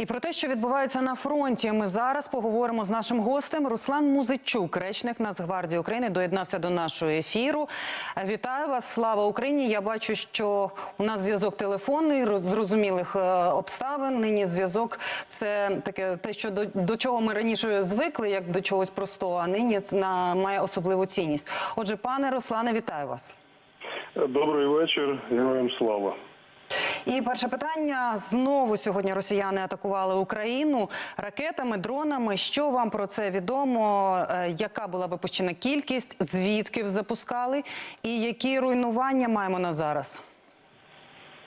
І про те, що відбувається на фронті, ми зараз поговоримо з нашим гостем. Руслан Музичук, речник Нацгвардії України, доєднався до нашого ефіру. Вітаю вас! Слава Україні! Я бачу, що у нас зв'язок телефонний роз- зрозумілих е, обставин. Нині зв'язок це таке те, що до, до чого ми раніше звикли, як до чогось простого, а нині на має особливу цінність. Отже, пане Руслане, вітаю вас. Добрий вечір, героям слава. І перше питання знову сьогодні росіяни атакували Україну ракетами, дронами. Що вам про це відомо? Е, Яка була випущена кількість? Звідки запускали? І які руйнування маємо на зараз?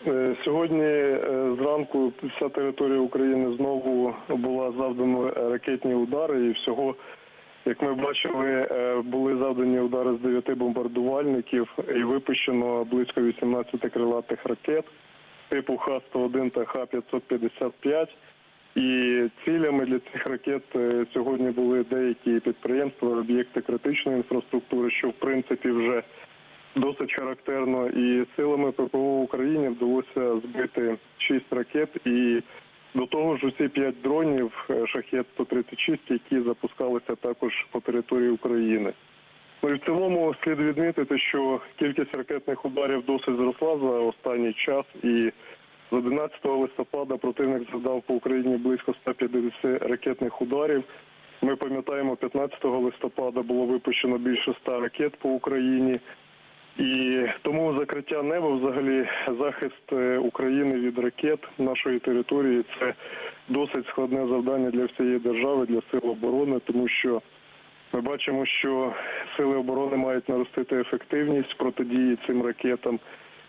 Е, Сьогодні е, зранку вся територія України знову була завдано ракетні удари, і всього, як ми бачили, були завдані удари з дев'яти бомбардувальників і випущено близько 18 крилатих ракет типу Х-101 та Х-555. І цілями для цих ракет е, сьогодні були деякі підприємства, об'єкти критичної інфраструктури, що в принципі вже досить характерно. І силами ППО України вдалося збити шість ракет. І до того ж, усі п'ять дронів е, шахет 136 які запускалися також по території України. Ну і в цілому слід відмітити, що кількість ракетних ударів досить зросла за останній час, і з 11 листопада противник завдав по Україні близько 150 ракетних ударів. Ми пам'ятаємо, 15 листопада було випущено більше 100 ракет по Україні. І тому закриття неба, взагалі, захист е, України від ракет нашої території це досить складне завдання для всієї держави, для сил оборони, тому що ми бачимо, що сили оборони мають наростити ефективність протидії цим ракетам.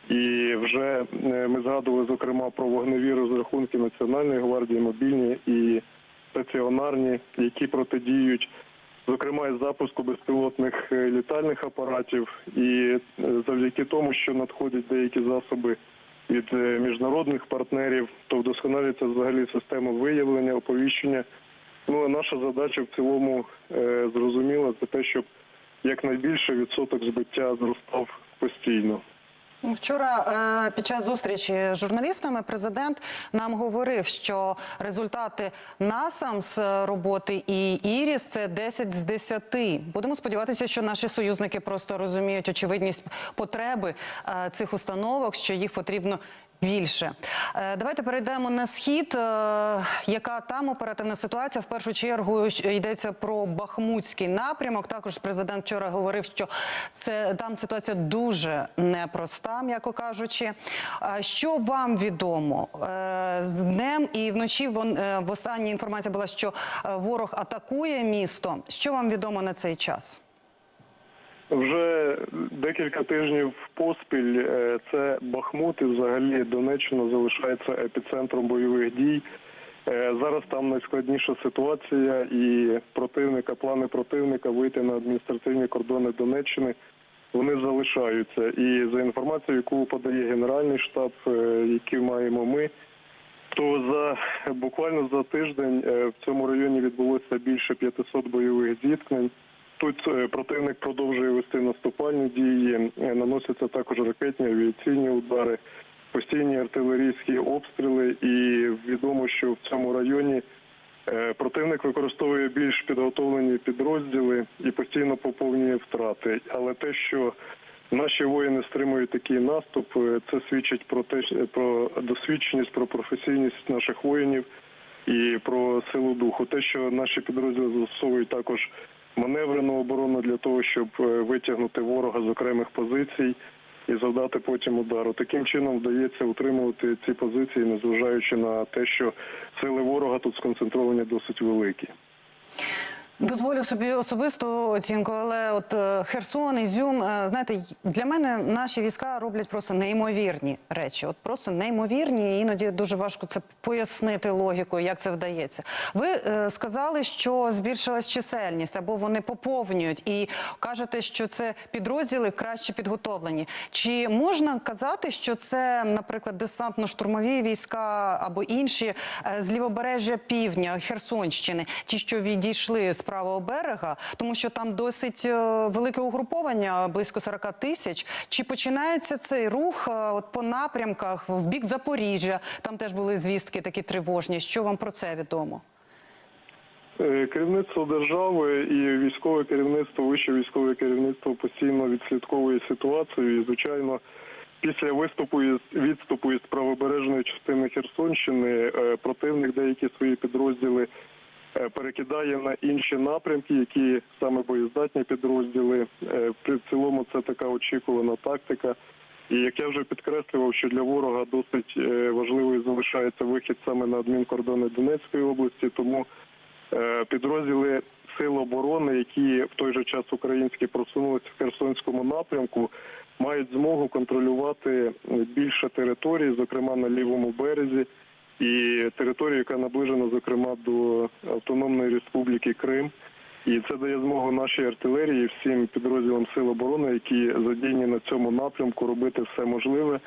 І вже е, ми згадували зокрема про вогневі розрахунки Національної гвардії, мобільні і стаціонарні, які протидіють, зокрема із запуску безпілотних е, літальних апаратів, і е, завдяки тому, що надходять деякі засоби від міжнародних партнерів, то вдосконалюється взагалі система виявлення, оповіщення. Ну а наша задача в цілому е, зрозуміла це те, щоб якнайбільше відсоток збиття зростав постійно. Вчора е, під час зустрічі з журналістами президент нам говорив, що результати НАСАМ з роботи і ІРІС це 10 з 10. Будемо сподіватися, що наші союзники просто розуміють очевидність потреби е, цих установок, що їх потрібно. Більше Е, давайте перейдемо на схід. Е, Яка там оперативна ситуація? В першу чергу йдеться про Бахмутський напрямок. Також президент вчора говорив, що це там ситуація дуже непроста, м'яко кажучи. Що вам відомо Е, з днем і вночі? Вон в останній інформація була, що ворог атакує місто. Що вам відомо на цей час? Вже декілька тижнів поспіль е, це Бахмут і взагалі Донеччина залишається епіцентром бойових дій. Е, Зараз там найскладніша ситуація, і противника, плани противника вийти на адміністративні кордони Донеччини вони залишаються. І за інформацією, яку подає Генеральний штаб, е, який маємо ми, то за буквально за тиждень в цьому районі відбулося більше 500 бойових зіткнень. Тут е, противник продовжує вести наступальні дії, е, наносяться також ракетні авіаційні удари, постійні артилерійські обстріли, і відомо, що в цьому районі е, противник використовує більш підготовлені підрозділи і постійно поповнює втрати. Але те, що наші воїни стримують такий наступ, це свідчить про те, про досвідченість, про професійність наших воїнів і про силу духу. Те, що наші підрозділи застосовують також маневрену оборону для того, щоб е, витягнути ворога з окремих позицій і завдати потім удару. Таким чином вдається утримувати ці позиції, незважаючи на те, що сили ворога тут сконцентровані досить великі. Дозволю собі особисту оцінку, але от е, Херсон, Ізюм, е, знаєте, для мене наші війська роблять просто неймовірні речі. От просто неймовірні, і іноді дуже важко це пояснити логікою, як це вдається. Ви е, сказали, що збільшилась чисельність або вони поповнюють, і кажете, що це підрозділи краще підготовлені. Чи можна казати, що це, наприклад, десантно-штурмові війська або інші е, з лівобережжя півдня Херсонщини, ті, що відійшли з правого берега, тому що там досить е, велике угруповання, близько 40 тисяч. Чи починається цей рух е, от по напрямках в бік Запоріжжя? Там теж були звістки такі тривожні. Що вам про це відомо? Е, Керівництво держави і військове керівництво, вище військове керівництво постійно відслідковує ситуацію. І, звичайно, після виступу із відступу із правобережної частини Херсонщини противник деякі свої підрозділи перекидає на інші напрямки, які саме боєздатні підрозділи. Е, При цілому це така очікувана тактика. І як я вже підкреслював, що для ворога досить е, важливою залишається вихід саме на адмінкордони Донецької області, тому Е, підрозділи Сил оборони, які в той же час українські просунулися в Херсонському напрямку, мають змогу контролювати більше територій, зокрема на лівому березі, і територію, яка наближена, зокрема, до Автономної Республіки Крим. І це дає змогу нашій артилерії, всім підрозділам Сил оборони, які задіяні на цьому напрямку, робити все можливе,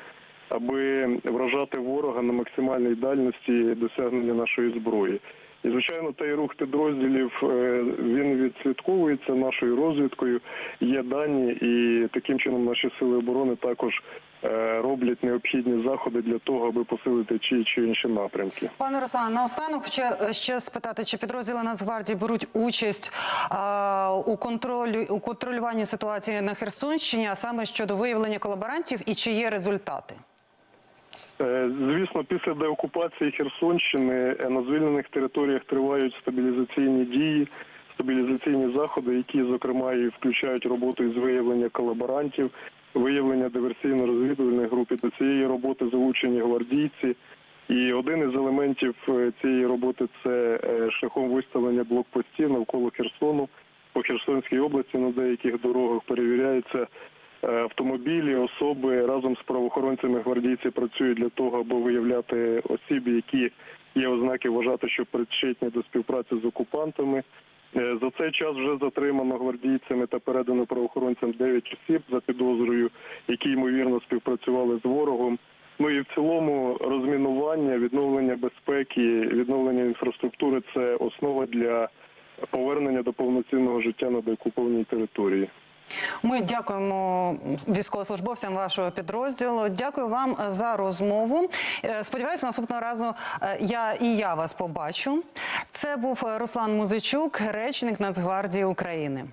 аби вражати ворога на максимальній дальності досягнення нашої зброї. І звичайно, той рух підрозділів е, він відслідковується нашою розвідкою. Є дані, і таким чином наші сили оборони також е, роблять необхідні заходи для того, аби посилити ті чи інші напрямки. Пане Руслане, наостанок хочу е, ще спитати, чи підрозділи Нацгвардії беруть участь а, у контролі у контролюванні ситуації на Херсонщині, а саме щодо виявлення колаборантів, і чи є результати? Е, Звісно, після деокупації Херсонщини е, на звільнених територіях тривають стабілізаційні дії, стабілізаційні заходи, які, зокрема, і включають роботу із виявлення колаборантів, виявлення диверсійно-розвідувальних груп. До цієї роботи залучені гвардійці. І один із елементів е, цієї роботи це шляхом виставлення блокпостів навколо Херсону. По Херсонській області на деяких дорогах перевіряються е, автомобілі, особи разом з правоохоронцями гвардійці працюють для того, аби виявляти осіб, які є ознаки вважати, що причетні до співпраці з окупантами. Е, За цей час вже затримано гвардійцями та передано правоохоронцям 9 осіб за підозрою, які ймовірно співпрацювали з ворогом. Ну і в цілому розмінування, відновлення безпеки, відновлення інфраструктури це основа для повернення до повноцінного життя на деокупованій території. Ми дякуємо військовослужбовцям вашого підрозділу. Дякую вам за розмову. Е, Сподіваюся, наступного разу е, я і я вас побачу. Це був Руслан Музичук, речник Нацгвардії України.